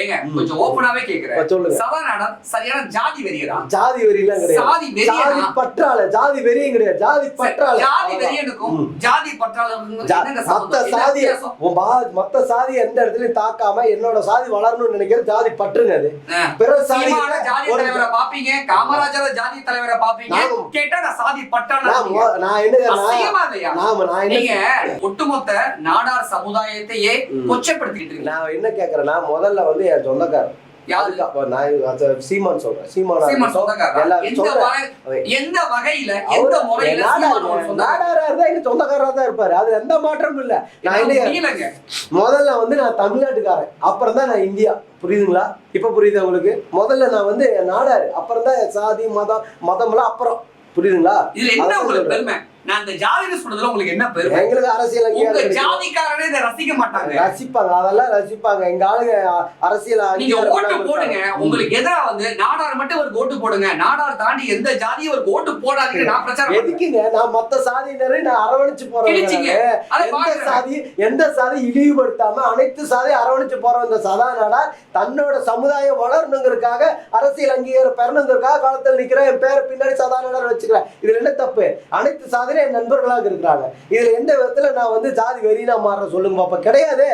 ஏங்க கொஞ்சம் ஓப்பனாவே கேக்குறேன். சொல்லுங்க. சதாநாதன் சரியான ஜாதி வெறியரா ஜாதி வெறியெல்லாம் கிடையாது. சாதி பற்றால ஜாதி வெறியும் கிடையாது. ஜாதி பற்றால ஜாதி வெறியனுக்கும். ஜாதி மத்த மத்த எந்த இடத்துலயும் தாக்காம என்னோட சாதி வளரணும்னு நினைக்கிறது ஜாதி பற்றுங்க அது. பிற சாதி ஜாதி தலைவரை பாப்பீங்க காமராஜர ஜாதி தலைவரை பாப்பீங்க. கேட்டா நான் சாதி மொ- நான் என்ன நாம நீங்க ஒட்டுமொத்த நாடார் சமுதாயத்தையே. கொச்சப்படுத்திட்டு நான் என்ன கேக்குறேன்னா முதல்ல வந்து என் அது சீமான் சொல்றேன் சீமான் எந்த வகையில எந்த முறையில நாடார் இருந்தா எங்க சொந்தக்காரரா தான் இருப்பாரு அது எந்த மாற்றமும் இல்ல நான். முதல்ல வந்து நான் தமிழ்நாட்டுக்காரன் அப்புறம் தான் நான் இந்தியா புரியுதுங்களா இப்ப புரியுது உங்களுக்கு முதல்ல நான் வந்து நாடாரு அப்புறம் தான் சாதி மதம் மதம்லாம் அப்புறம் புரியுதுங்களா நான் இந்த ஜாதின்னு சொன்னதுல உங்களுக்கு என்ன பெருமை? எங்களுக்கு அரசியல் உங்க. ஜாதிக்காரனே இதை ரசிக்க மாட்டாங்க. ரசிப்பாங்க அதெல்லாம் ரசிப்பாங்க. எங்க ஆளுங்க அரசியல் நீங்க ஓட்டு போடுங்க. உங்களுக்கு எதிரா வந்து நாடார் மட்டும் ஒரு ஓட்டு போடுங்க. நாடார் தாண்டி எந்த ஜாதியும் ஒரு ஓட்டு போடாதீங்க. நான் பிரச்சாரம். எதுக்குங்க? நான் மத்த சாதியினரை நான் அரவணைச்சு. போறேன். சாதி எந்த சாதி இழிவுபடுத்தாம அனைத்து சாதி அரவணைச்சு போற இந்த சதாநாடா தன்னோட சமுதாயம் வளரணுங்கிறதுக்காக அரசியல் அங்கீகாரம் பெறணுங்கிறதுக்காக காலத்தில் நிக்கிறேன். என் பேரை பின்னாடி சதாநாடர் வச்சுக்கிறேன். இதுல என்ன தப்பு? அனைத்து மாதிரி என் நண்பர்களாக இருக்கிறாங்க. இதில் எந்த விதத்தில் நான் வந்து ஜாதி வெறினா மாறுற சொல்லுங்க பாப்பா. கிடையாது.